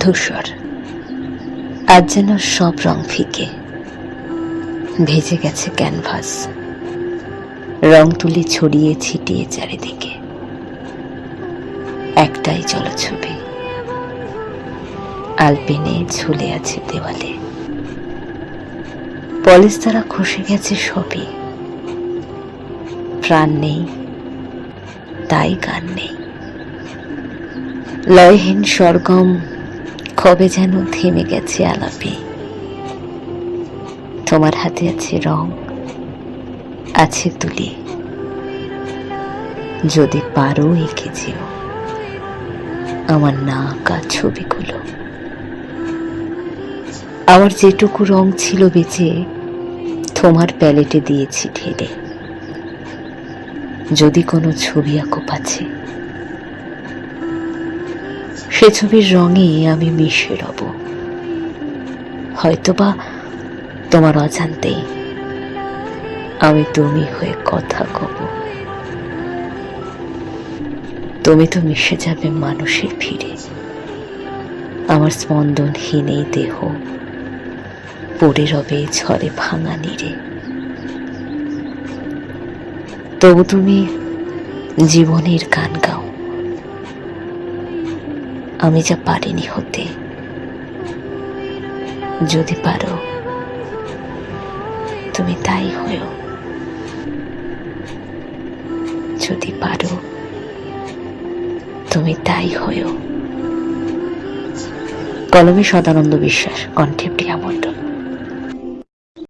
ধূসর। আজ যেন সব রং ফিকে। ভেজে গেছে ক্যানভাস। রং তুলি ছড়িয়ে ছিটিয়ে চারিদিকে। একটাই জলছবি। আলপিনে ঝুলে আছে দেওয়ালে। পলিশ দ্বারা খসে গেছে সবই। প্রাণ নেই, তাই গান নেই। লয়হীন স্বর্গম কবে যেন থেমে গেছে আলাপে। তোমার হাতে আছে রং, আছে তুলি। যদি পারো এঁকে যেও। আমার না আঁকা ছবিগুলো। আমার যেটুকু রং ছিল বেঁচে, তোমার প্যালেটে দিয়েছি ঢেলে। যদি কোনো ছবি আঁকো পাচ্ছে সে ছবির রঙে আমি মিশে রব। হয়তোবা তোমার অজান্তেই আমি তুমি হয়ে কথা কব। তুমি তো মিশে যাবে মানুষের ভিড়ে। আমার স্পন্দনহীন এই দেহ পড়ে রবে ঝড়ে ভাঙা নিরে তবু তুমি জীবনের গান গাও। আমি যা পারিনি হতে। যদি পারো, তুমি তাই হয়েও যদি পারো, তুমি তাই হয়েও কলমে সদানন্দ বিশ্বাস, কণ্ঠে প্রিয়া মণ্ডল